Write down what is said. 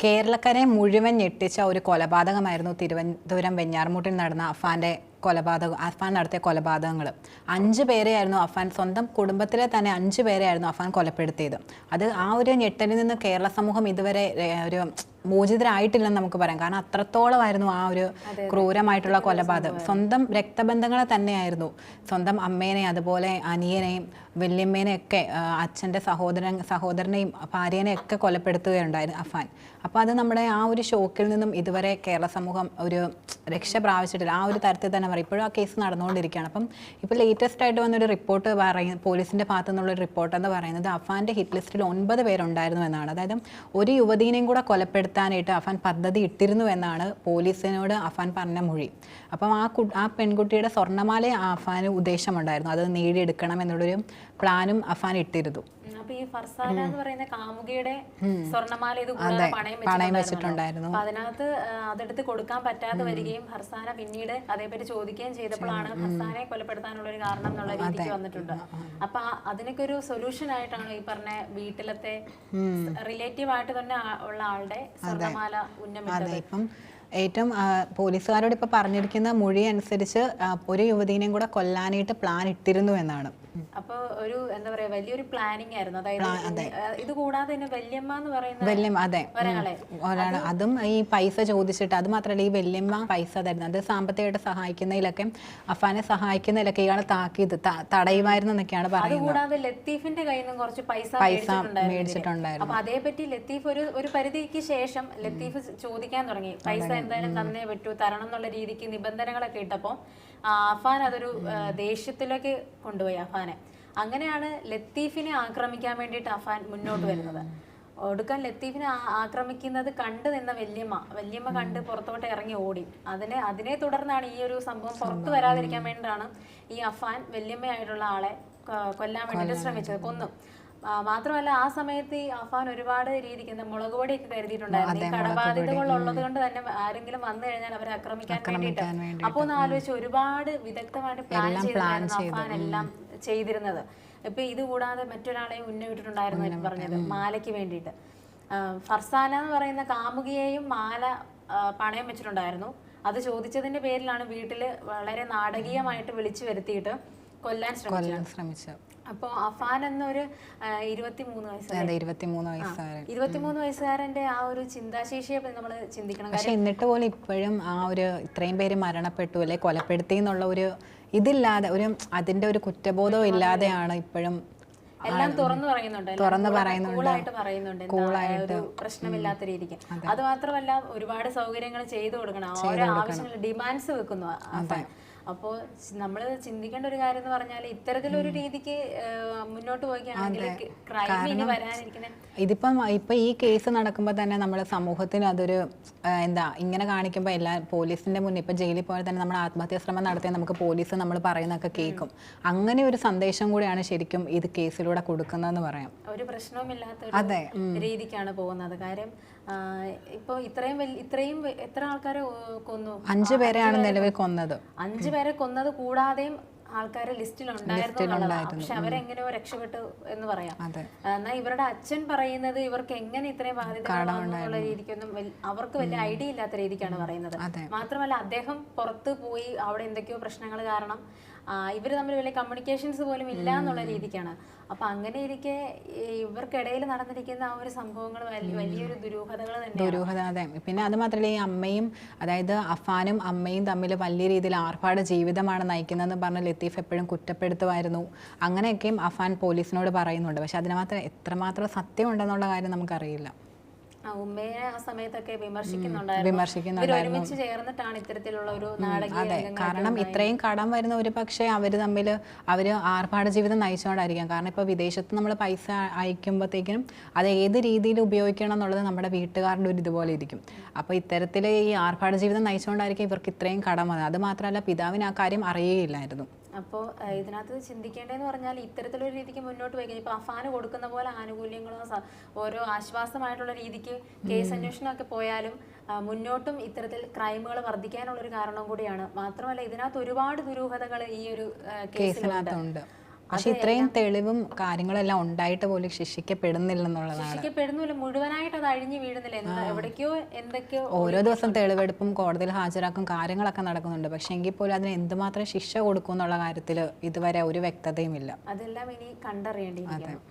കേരളക്കരെ മുഴുവൻ ഞെട്ടിച്ച ഒരു കൊലപാതകമായിരുന്നു തിരുവനന്തപുരം വെഞ്ഞാർമൂട്ടിൽ നടന്ന അഫാന്റെ കൊലപാതകം അഫാൻ നടത്തിയ കൊലപാതകങ്ങൾ അഞ്ച് പേരെയായിരുന്നു അഫാൻ സ്വന്തം കുടുംബത്തിലെ തന്നെ അഞ്ച് പേരെയായിരുന്നു അഫാൻ കൊലപ്പെടുത്തിയത്. അത് ആ ഒരു ഞെട്ടലിൽ നിന്ന് കേരള സമൂഹം ഇതുവരെ ഒരു മോചിതരായിട്ടില്ലെന്ന് നമുക്ക് പറയാം. കാരണം അത്രത്തോളമായിരുന്നു ആ ഒരു ക്രൂരമായിട്ടുള്ള കൊലപാതകം. സ്വന്തം രക്തബന്ധങ്ങളെ തന്നെയായിരുന്നു. സ്വന്തം അമ്മേനെ അതുപോലെ അനിയനെയും വല്യമ്മേനെയൊക്കെ അച്ഛന്റെ സഹോദരൻ സഹോദരനെയും ഭാര്യേനെയൊക്കെ കൊലപ്പെടുത്തുകയുണ്ടായിരുന്നു അഫാൻ. അപ്പോൾ അത് നമ്മുടെ ആ ഒരു ഷോക്കിൽ നിന്നും ഇതുവരെ കേരള സമൂഹം ഒരു രക്ഷ പ്രാപിച്ചിട്ടില്ല. ആ ഒരു തരത്തിൽ തന്നെ പറയും. ഇപ്പോഴും ആ കേസ് നടന്നുകൊണ്ടിരിക്കുകയാണ്. അപ്പം ഇപ്പോൾ ലേറ്റസ്റ്റ് ആയിട്ട് വന്നൊരു റിപ്പോർട്ട് പറയും പോലീസിന്റെ ഭാഗത്തു നിന്നുള്ളൊരു റിപ്പോർട്ട് എന്ന് പറയുന്നത് അഫാന്റെ ഹിറ്റ് ലിസ്റ്റിൽ ഒൻപത് പേരുണ്ടായിരുന്നു എന്നാണ്. അതായത് ഒരു യുവതീനെയും കൂടെ കൊലപ്പെടുത്താനായിട്ട് അഫാൻ പദ്ധതി ഇട്ടിരുന്നു എന്നാണ് പോലീസിനോട് അഫാൻ പറഞ്ഞ മൊഴി. അപ്പം ആ കു ആ പെൺകുട്ടിയുടെ സ്വർണമാല അഫാന് ഉദ്ദേശമുണ്ടായിരുന്നു. അത് നേടിയെടുക്കണം എന്നുള്ളൊരു പ്ലാനും അഫാൻ ഇട്ടിരുന്നു. അപ്പൊ ഈ ഫർസാന എന്ന് പറയുന്ന കാമുകിയുടെ സ്വർണമാല ഇത് കൂടാതെ പണയം. വെച്ചിട്ടുണ്ടായിരുന്നു. അപ്പൊ അതിനകത്ത് അതെടുത്ത് കൊടുക്കാൻ പറ്റാതെ വരികയും ഫർസാന പിന്നീട് അതേപറ്റി ചോദിക്കുകയും ചെയ്തപ്പോഴാണ് ഫർസാനെ കൊലപ്പെടുത്താനുള്ള ഒരു കാരണം എന്നുള്ള രീതിക്ക് വന്നിട്ടുണ്ട്. അപ്പൊ അതിനൊക്കെ ഒരു സൊല്യൂഷൻ ആയിട്ടാണ് ഈ പറഞ്ഞ വീട്ടിലത്തെ റിലേറ്റീവ് ആയിട്ട് തന്നെ ഉള്ള ആളുടെ സ്വർണമാല ഉന്നമിട്ടത് ഏറ്റവും പോലീസുകാരോട് ഇപ്പൊ പറഞ്ഞിരിക്കുന്ന മൊഴി അനുസരിച്ച് ഒരു യുവതീനെയും കൂടെ കൊല്ലാനായിട്ട് പ്ലാൻ ഇട്ടിരുന്നു എന്നാണ്. അപ്പൊ ഒരു എന്താ പറയാ വലിയൊരു പ്ലാനിങ് ആയിരുന്നു. അതായത് ഇത്- കൂടാതെ തന്നെ വല്യമ്മ എന്ന് പറയുന്ന വല്യമ്മ അതെ. ഒരാളെ. അതും ഈ പൈസ ചോദിച്ചിട്ട് അത് മാത്രമല്ല ഈ വല്യമ്മ പൈസ തരുന്നത്. അത് സാമ്പത്തികമായിട്ട് സഹായിക്കുന്നതിലൊക്കെ അഫാനെ സഹായിക്കുന്നതിലൊക്കെ ഇയാൾ താക്കിയത് തടയുമായിരുന്നു എന്നൊക്കെയാണ് പറയുന്നത്. കൂടാതെ ലത്തീഫിന്റെ കയ്യിൽ നിന്നും കുറച്ച് പൈസ പൈസ. മേടിച്ചിട്ടുണ്ടായിരുന്നു അപ്പൊ അതേപറ്റി ലത്തീഫ് ഒരു ഒരു പരിധിക്ക് ശേഷം ലത്തീഫ് ചോദിക്കാൻ തുടങ്ങി. പൈസ എന്തായാലും തന്നേ പറ്റൂ. തരണം എന്നുള്ള രീതിക്ക് നിബന്ധനകളൊക്കെ ഇട്ടപ്പോ ആഫാൻ അഫാൻ അതൊരു ദേഷ്യത്തിലേക്ക് കൊണ്ടുപോയി അഫാനെ. അങ്ങനെയാണ് ലത്തീഫിനെ ആക്രമിക്കാൻ വേണ്ടിയിട്ട് അഫാൻ മുന്നോട്ട് വരുന്നത്. ഒടുക്കാൻ ലത്തീഫിനെ ആക്രമിക്കുന്നത് കണ്ടു നിന്ന വല്യമ്മ വല്യമ്മ കണ്ട് പുറത്തോട്ട് ഇറങ്ങി ഓടി. അതിനെ അതിനെ തുടർന്നാണ് ഈ ഒരു സംഭവം പുറത്തു വരാതിരിക്കാൻ വേണ്ടിയിട്ടാണ് ഈ അഫാൻ വല്യമ്മയായിട്ടുള്ള ആളെ കൊല്ലാൻ വേണ്ടിയിട്ട് ശ്രമിച്ചത്. കൊന്നു. മാത്രമല്ല ആ സമയത്ത് ഈ അഫാൻ ഒരുപാട് രീതിക്ക് മുളക് പൊടിയൊക്കെ കരുതിയിട്ടുണ്ടായിരുന്നു. കടബാധിതകളുള്ളത് കൊണ്ട് തന്നെ ആരെങ്കിലും വന്നു കഴിഞ്ഞാൽ അവരെ ആക്രമിക്കാൻ വേണ്ടിയിട്ട്. അപ്പൊ ഒന്ന് ആലോചിച്ച് ഒരുപാട് വിദഗ്ധമായിട്ട് പ്ലാൻ ചെയ്തിട്ടായിരുന്നു അഫാൻ എല്ലാം ചെയ്തിരുന്നത്. ഇപ്പൊ ഇത് കൂടാതെ മറ്റൊരാളെ ഉന്നയിട്ടിട്ടുണ്ടായിരുന്നു എന്ന് പറഞ്ഞത് മാലയ്ക്ക് വേണ്ടിയിട്ട്. ഫർസാന എന്ന് പറയുന്ന കാമുകിയെയും മാല പണയം വെച്ചിട്ടുണ്ടായിരുന്നു. അത് ചോദിച്ചതിന്റെ പേരിലാണ് വീട്ടിൽ വളരെ നാടകീയമായിട്ട് വിളിച്ചു വരുത്തിയിട്ട് കൊല്ലാൻ ശ്രമിച്ചത്. അപ്പോൾ അഫാൻ എന്നൊരു ഇരുപത്തിമൂന്ന് വയസ്സ് അതെ ഇരുപത്തിമൂന്ന് വയസ്സുകാരൻ. ഇരുപത്തിമൂന്ന് വയസ്സുകാരന്റെ ആ ഒരു ചിന്താശേഷിയെ നമ്മൾ ചിന്തിക്കണം. പക്ഷെ എന്നിട്ട് പോലും ഇപ്പോഴും ആ ഒരു ഇത്രയും പേര് മരണപ്പെട്ടു അല്ലെ കൊലപ്പെടുത്തി എന്നുള്ള ഒരു ഇതില്ലാതെ ഒരു അതിന്റെ ഒരു കുറ്റബോധവും ഇല്ലാതെയാണ് ഇപ്പോഴും എല്ലാം തുറന്നു പറയുന്നുണ്ട്. തുറന്നു പറയുന്നുണ്ട്. കൂളായിട്ട് പറയുന്നുണ്ട്. ഒരു പ്രശ്നമില്ലാത്ത രീതിക്ക്. അത്. മാത്രമല്ല ഒരുപാട് സൗകര്യങ്ങൾ ചെയ്തു കൊടുക്കണം. ഓരോ ആവശ്യങ്ങൾ ഡിമാൻഡ്സ് വെക്കുന്നു അപ്പോൾ നമ്മൾ ചിന്തിക്കേണ്ട ഒരു കാര്യം എന്ന് പറഞ്ഞാൽ ഇത്തരത്തിലൊരു രീതിക്ക് മുന്നോട്ട് പോവുകയാണെങ്കിൽ ക്രൈം ഇനി വരാനിരിക്കുന്ന. ഇതിപ്പം ഇപ്പൊ ഈ കേസ് നടക്കുമ്പോൾ തന്നെ നമ്മുടെ സമൂഹത്തിന് അതൊരു എന്താ ഇങ്ങനെ കാണിക്കുമ്പോൾ എല്ലാ പോലീസിന്റെ മുന്നിൽ ഇപ്പൊ ജയിലിൽ പോയാൽ തന്നെ നമ്മൾ ആത്മഹത്യാ ശ്രമം നടത്തിയാൽ നമുക്ക് പോലീസ് നമ്മൾ പറയുന്നൊക്കെ കേൾക്കും അങ്ങനെ ഒരു സന്ദേശം കൂടിയാണ് ശരിക്കും ഇത് കേസിലൂടെ കൊടുക്കുന്നതെന്ന് പറയാം. ഒരു പ്രശ്നവുമില്ലാത്ത രീതിക്കാണ് പോകുന്നത്. കാര്യം ഇപ്പൊ ഇത്രയും ഇത്രയും എത്ര ആൾക്കാരെ കൊന്നു? അഞ്ചു പേരെയാണ് നിലവിൽ കൊന്നത്. അഞ്ചു പേരെ കൊന്നത് കൂടാതെയും ആൾക്കാരെ ലിസ്റ്റിലുണ്ടായിരുന്നു പക്ഷെ അവരെങ്ങനെയോ രക്ഷപ്പെട്ടു എന്ന് പറയാം. എന്നാ എന്നാൽ ഇവരുടെ അച്ഛൻ പറയുന്നത് ഇവർക്ക് എങ്ങനെ ഇത്രയും ബാധ്യത രീതിക്കൊന്നും അവർക്ക് വലിയ ഐഡിയ ഇല്ലാത്ത രീതിക്കാണ് പറയുന്നത്. മാത്രമല്ല അദ്ദേഹം പുറത്ത് പോയി അവിടെ എന്തൊക്കെയോ പ്രശ്നങ്ങൾ കാരണം ആ, ഇവർ തമ്മിൽ വലിയ കമ്മ്യൂണിക്കേഷൻസ് പോലും ഇല്ല എന്നുള്ള രീതിക്കാണ്. അപ്പൊ അങ്ങനെ ഇരിക്കെ ഇവർക്കിടയിൽ നടന്നിരിക്കുന്ന ആ ഒരു സംഭവങ്ങൾ വലിയ വലിയൊരു ദുരൂഹതകൾ തന്നെ ദുരൂഹത അതെ. പിന്നെ അത് മാത്രമല്ല ഈ അമ്മയും അതായത് അഫാനും അമ്മയും തമ്മിൽ വലിയ രീതിയിൽ ആർഭാട ജീവിതമാണ് നയിക്കുന്നതെന്ന് പറഞ്ഞ ലത്തീഫ് എപ്പോഴും കുറ്റപ്പെടുത്തുമായിരുന്നു. അങ്ങനെയൊക്കെയും അഫാൻ പോലീസിനോട് പറയുന്നുണ്ട്. പക്ഷെ അതിന് മാത്രം എത്രമാത്രം സത്യമുണ്ടെന്നുള്ള കാര്യം നമുക്കറിയില്ല. ഉമ്മയെ ആ സമയത്തൊക്കെ വിമർശിക്കുന്നുണ്ടായിരുന്നു. ചേർന്നിട്ടാണ് ഇത്തരത്തിലുള്ള ഒരു അതെ. കാരണം ഇത്രയും കടം വരുന്ന ഒരു പക്ഷേ അവർ തമ്മിൽ അവർ ആർഭാട ജീവിതം നയിച്ചുകൊണ്ടായിരിക്കാം. കാരണം ഇപ്പോൾ വിദേശത്ത് നമ്മൾ പൈസ അയക്കുമ്പോഴത്തേക്കും അത് ഏത് രീതിയിൽ ഉപയോഗിക്കണം എന്നുള്ളത് നമ്മുടെ വീട്ടുകാരുടെ ഒരു ഇതുപോലെ ഇരിക്കും. അപ്പോൾ ഇത്തരത്തിൽ ഈ ആർഭാട ജീവിതം നയിച്ചുകൊണ്ടായിരിക്കും ഇവർക്ക് ഇത്രയും കടം വന്നത്. അത് മാത്രമല്ല പിതാവിന് ആ കാര്യം അറിയുകയില്ലായിരുന്നു. അപ്പോൾ ഇതിനകത്ത് ചിന്തിക്കേണ്ടതെന്ന് പറഞ്ഞാൽ ഇത്തരത്തിലൊരു രീതിക്ക് മുന്നോട്ട് പോയി കഴിഞ്ഞാൽ ഇപ്പോൾ അഫാന് കൊടുക്കുന്ന പോലെ ആനുകൂല്യങ്ങളോ ഓരോ ആശ്വാസമായിട്ടുള്ള രീതിക്ക് കേസ് അന്വേഷണമൊക്കെ പോയാലും മുന്നോട്ടും ഇത്തരത്തിൽ ക്രൈമുകൾ വർദ്ധിക്കാനുള്ളൊരു കാരണം കൂടിയാണ്. മാത്രമല്ല ഇതിനകത്ത് ഒരുപാട് ദുരൂഹതകൾ ഈ ഒരു കേസിലുണ്ട്. പക്ഷെ ഇത്രയും തെളിവും കാര്യങ്ങളെല്ലാം ഉണ്ടായിട്ട് പോലും ശിക്ഷിക്കപ്പെടുന്നില്ലെന്നുള്ളതാണ്. ശിക്ഷിക്കപ്പെടുന്നില്ല. മുഴുവനായിട്ട് അത് അഴിഞ്ഞു വീഴുന്നില്ല. എവിടേക്കോ എന്തൊക്കെയോ ഓരോ ദിവസം തെളിവെടുപ്പും കോടതിയിൽ ഹാജരാക്കും കാര്യങ്ങളൊക്കെ നടക്കുന്നുണ്ട്. പക്ഷെ എങ്കിൽ പോലും അതിന് എന്തുമാത്രം ശിക്ഷ കൊടുക്കും എന്നുള്ള കാര്യത്തിൽ ഇതുവരെ ഒരു വ്യക്തതയും ഇല്ല അതെല്ലാം ഇനി കണ്ടറിയേണ്ടിയിരിക്കുന്നു.